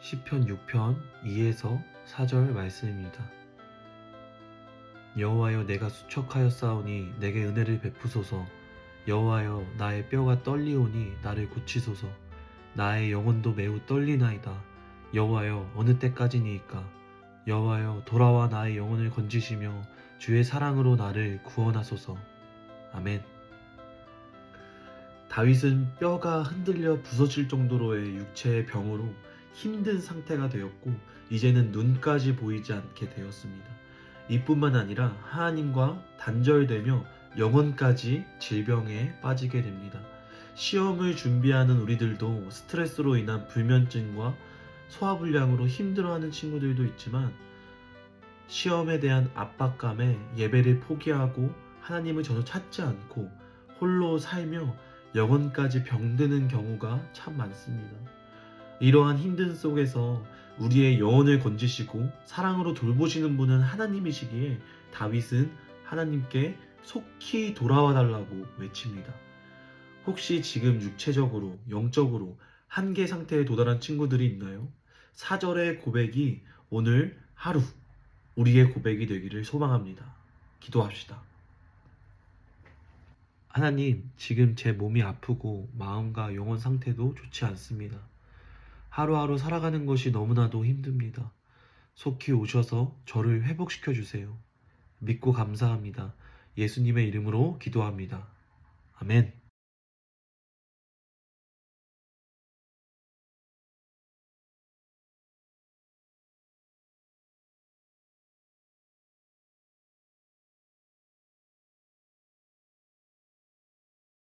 시편 6편 2에서 4절 말씀입니다. 여호와여 내가 수척하여 싸우니 내게 은혜를 베푸소서. 여호와여 나의 뼈가 떨리오니 나를 고치소서. 나의 영혼도 매우 떨리나이다. 여호와여 어느 때까지니이까? 여호와여 돌아와 나의 영혼을 건지시며 주의 사랑으로 나를 구원하소서. 아멘 다윗은 뼈가 흔들려 부서질 정도로의 육체의 병으로 힘든 상태가 되었고 이제는 눈까지 보이지 않게 되었습니다. 이뿐만 아니라 하나님과 단절되며 영혼까지 질병에 빠지게 됩니다. 시험을 준비하는 우리들도 스트레스로 인한 불면증과 소화불량으로 힘들어하는 친구들도 있지만 시험에 대한 압박감에 예배를 포기하고 하나님을 전혀 찾지 않고 홀로 살며 영혼까지 병드는 경우가 참 많습니다. 이러한 힘든 속에서 우리의 영혼을 건지시고 사랑으로 돌보시는 분은 하나님이시기에 다윗은 하나님께 속히 돌아와 달라고 외칩니다. 혹시 지금 육체적으로, 영적으로 한계 상태에 도달한 친구들이 있나요? 사절의 고백이 오늘 하루 우리의 고백이 되기를 소망합니다. 기도합시다. 하나님, 지금 제 몸이 아프고 마음과 영혼 상태도 좋지 않습니다. 하루하루 살아가는 것이 너무나도 힘듭니다. 속히 오셔서 저를 회복시켜 주세요. 믿고 감사합니다. 예수님의 이름으로 기도합니다. 아멘.